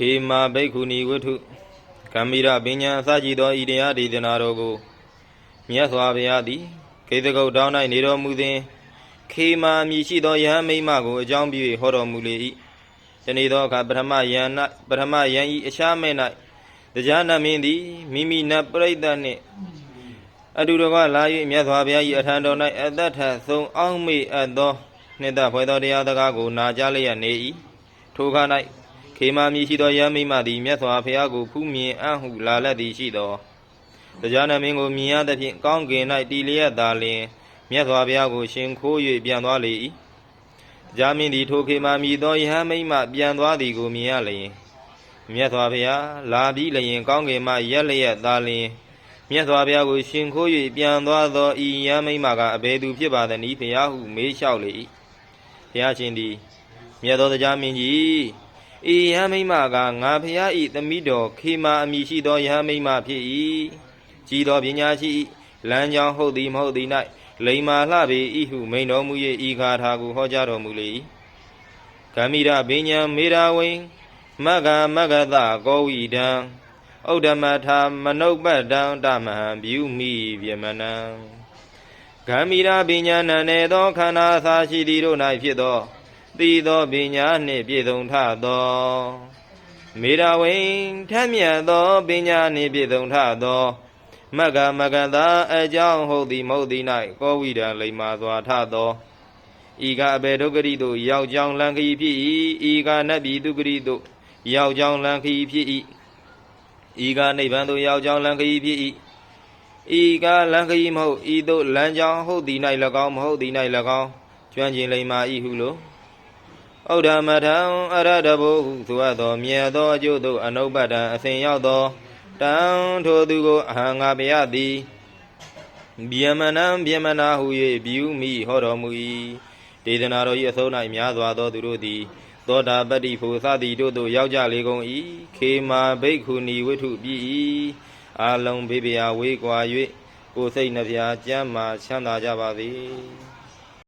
ခေမာဘိက္ခုနီဝတ္ထုကမ္မီရပညာအစကြည်သောဤတရားဒေသနာတော်ကိုမြတ်စွာဘုရားသည်ကေတကုတ်တောင်း၌နေတော်မူသည်ခေမာမြည်ရှိသောယဟန်မိမ္မကိုအကြောင်းပြု၍ဟောတော်မူလေ၏တနေ့သောအခါပထမယံ၌ပထမယံဤအရှားမဲ့၌တရားနာမင်းသည်မိမိနတ်ပရိသတ်နှင့်အတူတကွလာ၍မြတ်စွာဘုရား၏အထံတော်၌အသက်ထဆုံးအောင်မေအပ်သောနှစ်သက်ဖွယ်သောတရားစကားကိုနာကြားလျက်နေ၏ထိုအခါ၌ ခေမာမြည်ရှိသောယဟန်မိမ္မသည်မြတ်စွာဘုရားကိုဖူးမြင်အံ့ဟုလာလက်သည်ရှိသောတရားနာမင်းကိုမြင်ရသဖြင့်ကောင်းကင်၌တည်လျက်သာလျှင်မြတ်စွာဘုရားကိုရှင်ခိုး၍ပြန်သွားလေ၏တရားမင်းသည်ထိုခေမာမြည်သောယဟန်မိမ္မပြန်သွားသည်ကိုမြင်ရလျင်မြတ်စွာဘုရားလာပြီးလျင်ကောင်းကင်မှရက်လျက်သာလျင်မြတ်စွာဘုရားကိုရှင်ခိုး၍ပြန်သွားသောဤယမ်းမိမ္မာကအဘယ်သူဖြစ်ပါသနည်းဘုရားဟုမေးလျှောက်လေ၏ဘုရားရှင်သည်မြတ်သောတရားမင်းကြီး ဤယမ်းမိမ္မာကငါဘုရားဤသမီးတော်ခေမာအမိရှိသောယဟန်မိမ္မာဖြစ်၏ကြီးသောပညာရှိ၏လမ်းကြောင်းဟုတ်သည်မဟုတ်သည်၌လိမ္မာလှပေ၏ဟုမိန်တော်မူ၍ဤဂါထာကိုဟောကြားတော်မူလေ၏ဂမိရဘိညာမေရာဝိန်မဂ္ဂမဂ္ဂတကောဝိဒံဩဒ္ဓမထာမနုပ္ပတံတမဟံဗျူမိပြမနံဂမ္မီရာပညာနံနေသောခန္ဓာသာရှိသည်တို့၌ဖြစ်သော သိသောပညာနှင့်ပြည့်စုံထသောမေရဝိန်ထက်မြတ်သောပညာနှင့်ပြည့်စုံထသောမဂ္ဂမဂ္ဂတအကြောင်းဟုတ်သည်မဟုတ်သည်၌ကောဝိဒံလိမ္မာစွာထသောဤကအဘေဒုက္ခရိတို့ရောက်ကြောင်းလံခီဖြစ်၏ဤကနတ်ပြည်ဒုက္ခရိတို့ရောက်ကြောင်းလံခီဖြစ်၏ဤကနိဗ္ဗာန်သို့ရောက်ကြောင်းလံခီဖြစ်၏ဤကလံခီမဟုတ်ဤသို့လမ်းကြောင်းဟုတ်သည်၌၎င်းမဟုတ်သည်၌၎င်းကျွမ်းကျင်လိမ္မာ၏ဟုလို ဩဒ္ဓမထံအရတဘုဟုဆိုအပ်သောမြတ်သောအကျိုးသို့အနုပ္ပတံအစဉ်ရောက်သောတံထိုသူကိုအဟံငါဘယသည်ဗျမနံဗျမနာဟု၍ဗျူမိဟောတော်မူ၏ဒေသနာတော်၏အဆုံး၌များစွာသောသူတို့သည်သောတာပတ္တိဖို့သတိတို့သို့ရောက်ကြလေကုန်၏ခေမာဘိက္ခုနီဝိထုပြီ၏အာလုံဘေးပြာဝေးကွာ၍ကိုယ်စိတ်နှပြကျမ်းမာချမ်းသာကြပါစေ